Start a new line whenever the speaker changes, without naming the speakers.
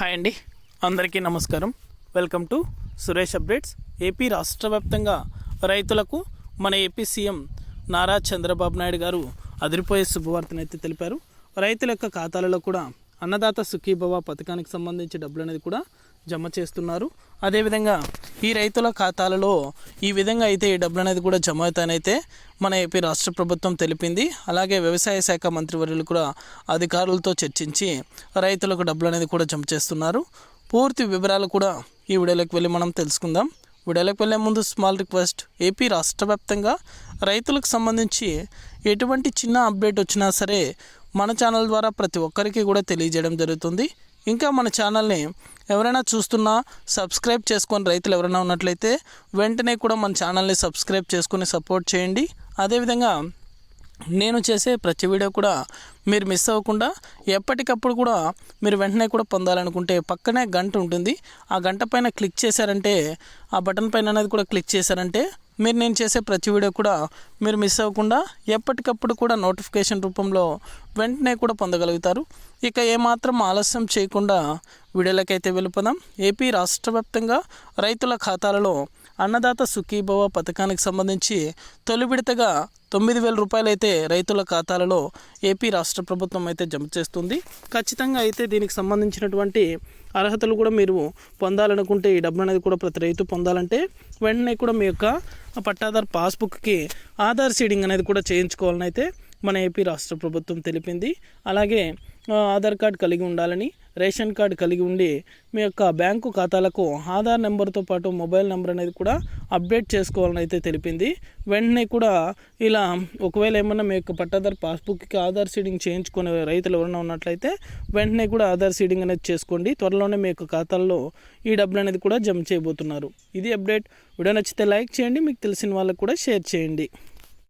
Hi అండి. అందరికీ నమస్కారం. Welcome to Suresh updates. AP రాష్ట్ర వ్యాప్తంగా రైతులకు మన ఏపీ సీఎం నారా చంద్రబాబు నాయుడు గారు అదిరిపోయే శుభవార్తనైతే తెలిపారు. రైతుల యొక్క ఖాతాలలో కూడా అన్నదాత సుఖీభవ పథకానికి సంబంధించి డబ్బులు అనేది కూడా జమ చేస్తున్నారు. అదేవిధంగా ఈ రైతుల ఖాతాలలో ఈ విధంగా అయితే ఈ డబ్బులు అనేది కూడా జమ అవుతానైతే మన ఏపీ రాష్ట్ర ప్రభుత్వం తెలిపింది. అలాగే వ్యవసాయ శాఖ మంత్రివర్యులు కూడా అధికారులతో చర్చించి రైతులకు డబ్బులు అనేది కూడా జమ చేస్తున్నారు. పూర్తి వివరాలు కూడా ఈ వీడియోలోకి వెళ్ళి మనం తెలుసుకుందాం. వీడియోలోకి వెళ్ళే ముందు స్మాల్ రిక్వెస్ట్ ఏపీ రాష్ట్ర వ్యాప్తంగా రైతులకు సంబంధించి ఎటువంటి చిన్న అప్డేట్ వచ్చినా సరే మన ఛానల్ ద్వారా ప్రతి ఒక్కరికి కూడా తెలియజేయడం జరుగుతుంది. ఇంకా మన ఛానల్ని ఎవరైనా చూస్తున్నా సబ్స్క్రైబ్ చేసుకొని రైతులు ఎవరైనా ఉన్నట్లయితే వెంటనే కూడా మన ఛానల్ని సబ్స్క్రైబ్ చేసుకొని సపోర్ట్ చేయండి. అదేవిధంగా నేను చేసే ప్రతి వీడియో కూడా మీరు మిస్ అవ్వకుండా ఎప్పటికప్పుడు కూడా మీరు వెంటనే కూడా పొందాలనుకుంటే పక్కనే గంట ఉంటుంది. ఆ గంట పైన క్లిక్ చేశారంటే ఆ బటన్ పైన అనేది కూడా క్లిక్ చేశారంటే మీరు నేను చేసే ప్రతి వీడియో కూడా మీరు మిస్ అవ్వకుండా ఎప్పటికప్పుడు కూడా నోటిఫికేషన్ రూపంలో వెంటనే కూడా పొందగలుగుతారు. ఇక ఏమాత్రం ఆలస్యం చేయకుండా వీడియోలకైతే వెళ్ళిపోదాం. ఏపీ రాష్ట్రవ్యాప్తంగా రైతుల ఖాతాలలో అన్నదాత సుఖీభవ పథకానికి సంబంధించి తొలి విడతగా తొమ్మిది వేల రూపాయలు అయితే రైతుల ఖాతాలలో ఏపీ రాష్ట్ర ప్రభుత్వం అయితే జమ చేస్తుంది. ఖచ్చితంగా అయితే దీనికి సంబంధించినటువంటి అర్హతలు కూడా మీరు పొందాలనుకుంటే ఈ డబ్బు అనేది కూడా ప్రతి రైతు పొందాలంటే వెంటనే కూడా మీ యొక్క పట్టాదారు పాస్బుక్కి ఆధార్ సీడింగ్ అనేది కూడా చేయించుకోవాలని అయితే మన ఏపీ రాష్ట్ర ప్రభుత్వం తెలిపింది. అలాగే ఆధార్ కార్డ్ కలిగి ఉండాలని రేషన్ కార్డు కలిగి ఉండి మీ యొక్క బ్యాంకు ఖాతాలకు ఆధార్ నెంబర్తో పాటు మొబైల్ నెంబర్ అనేది కూడా అప్డేట్ చేసుకోవాలని అయితే తెలిపింది. వెంటనే కూడా ఇలా ఒకవేళ ఏమన్నా మీ యొక్క పట్టాదారు పాస్బుక్కి ఆధార్ సీడింగ్ చేయించుకునే రైతులు ఎవరైనా ఉన్నట్లయితే వెంటనే కూడా ఆధార్ సీడింగ్ అనేది చేసుకోండి. త్వరలోనే మీ యొక్క ఖాతాల్లో ఈ డబ్బులు అనేది కూడా జమ చేయబోతున్నారు. ఇది అప్డేట్. వీడియో నచ్చితే లైక్ చేయండి. మీకు తెలిసిన వాళ్ళకు కూడా షేర్ చేయండి.